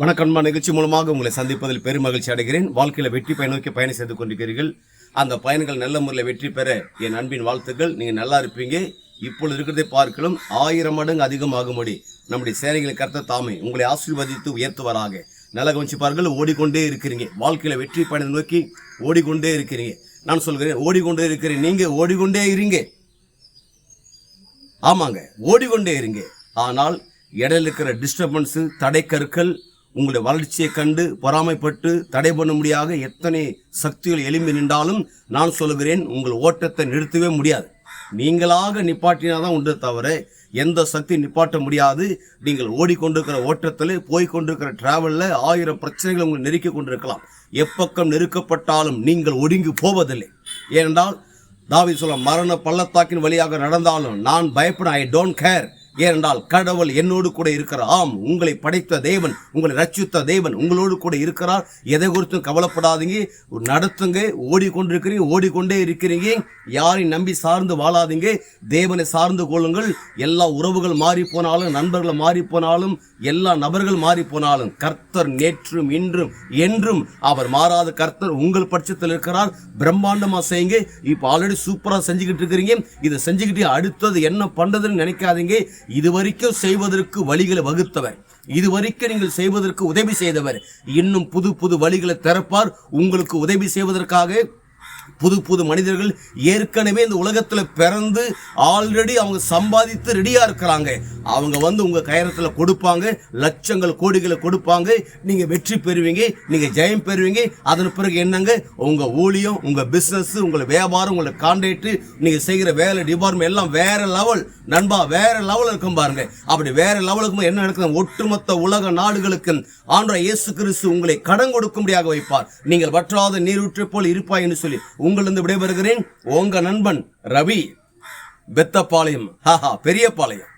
வணக்கம்மா. நிகழ்ச்சி மூலமாக உங்களை சந்திப்பதில் பெருமகிழ்ச்சி அடைகிறேன். வாழ்க்கையில் வெற்றி பயன் நோக்கி பயணம் செய்து கொண்டிருக்கிறீர்கள். அந்த பயணங்கள் நல்ல முறையில் வெற்றி பெற என் அன்பின் வாழ்த்துக்கள். நீங்கள் நல்லா இருப்பீங்க. இப்பொழுது இருக்கிறதை பார்க்கலாம் ஆயிரம் மடங்கு அதிகமாகும்படி நம்முடைய சேனைகளை கருத்த தாமே உங்களை ஆசீர்வதித்து உயர்த்துவராக. நல்லா கவனிச்சுப்பார்கள் ஓடிக்கொண்டே இருக்கிறீங்க. வாழ்க்கையில் வெற்றி பயணம் நோக்கி ஓடிக்கொண்டே இருக்கிறீங்க. நான் சொல்கிறேன் ஓடிக்கொண்டே இருக்கிறேன் நீங்கள் ஓடிக்கொண்டே இருங்க. ஆமாங்க ஓடிக்கொண்டே இருங்க. ஆனால் இடையில இருக்கிற டிஸ்டர்பன்ஸு தடைக்கற்கள் உங்களுடைய வளர்ச்சியை கண்டு பொறாமைப்பட்டு தடை பண்ண முடியாத எத்தனை சக்திகள் எலும்பி நின்றாலும் நான் சொல்லுகிறேன் உங்கள் ஓட்டத்தை நிறுத்தவே முடியாது. நீங்களாக நிப்பாட்டினாதான் உண்டு தவிர எந்த சக்தி நிப்பாட்ட முடியாது. நீங்கள் ஓடிக்கொண்டிருக்கிற ஓட்டத்தில் போய் கொண்டிருக்கிற டிராவலில் ஆயிரம் பிரச்சனைகள் உங்களை நெருக்கி கொண்டிருக்கலாம். எப்பக்கம் நெருக்கப்பட்டாலும் நீங்கள் ஒடுங்கி போவதில்லை. ஏனென்றால் தாவி சொல்ல மரண பள்ளத்தாக்கின் வழியாக நடந்தாலும் நான் பயப்பட ஐ டோன்ட் கேர் ஏனென்றால் கடவுள் என்னோடு கூட இருக்கிறார். ஆம் உங்களை படைத்த தேவன் உங்களை ரட்சித்த தேவன் உங்களோடு கூட இருக்கிறார். எதை குறித்தும் கவலைப்படாதீங்க. நடத்துங்க ஓடிக்கொண்டிருக்கிறீங்க ஓடிக்கொண்டே இருக்கிறீங்க. யாரையும் நம்பி சார்ந்து வாழாதீங்க. தேவனை சார்ந்து கொள்ளுங்கள். எல்லா உறவுகள் மாறி போனாலும் நண்பர்கள் மாறி போனாலும் எல்லா நபர்கள் மாறி போனாலும் கர்த்தர் நேற்றும் இன்றும் என்றும் அவர் மாறாத கர்த்தர் உங்கள் பட்சத்தில் இருக்கிறார். பிரம்மாண்டமாக செய்யுங்க. இப்போ ஆல்ரெடி சூப்பராக செஞ்சுக்கிட்டு இருக்கிறீங்க. இதை செஞ்சுக்கிட்டு அடுத்தது என்ன பண்ணுறதுன்னு நினைக்காதீங்க. இதுவரைக்கும் செய்வதற்கு வழிகளை வகுத்தவர். இதுவரைக்கும் நீங்கள் செய்வதற்கு உதவி செய்தவர். இன்னும் புது புது வழிகளை திறப்பார். உங்களுக்கு உதவி செய்வதற்காக புது புது மனிதர்கள் ஏற்கனவே இந்த உலகத்துல பிறந்து ஆல்ரெடி அவங்க சம்பாதித்து ரெடியாக இருக்கிறாங்க. அவங்க வந்து உங்க கயரத்துல கொடுப்பாங்க லட்சங்கள் கோடிகளை கொடுப்பாங்க. நீங்க வெற்றி பெறுவீங்க நீங்கள் ஜெயம் பெறுவீங்க. அதன் பிறகு என்னங்க? உங்க ஊழியம் உங்க பிஸ்னஸ்ஸு உங்களை வியாபாரம் உங்களை கான்ட்ராக்ட் நீங்க செய்கிற வேலை டிபார்ட்மெண்ட் எல்லாம் வேற லெவல் நண்பா வேற லெவல் இருக்கும் பாருங்க. அப்படி வேற லெவலுக்கு என்ன நடக்குது? ஒட்டுமொத்த உலக நாடுகளுக்கு ஆண்டவர் இயேசு கிறிஸ்து உங்களை கடன் கொடுக்கும்படியாக வைப்பார். நீங்கள் வற்றாத நீரூற்றை போல் இருப்பாய் என்று சொல்லி உங்களிருந்து விடைபெறுகிறேன். உங்க நண்பன் ரவி பெத்தப்பாளையம் ஹாஹா பெரியபாளையம்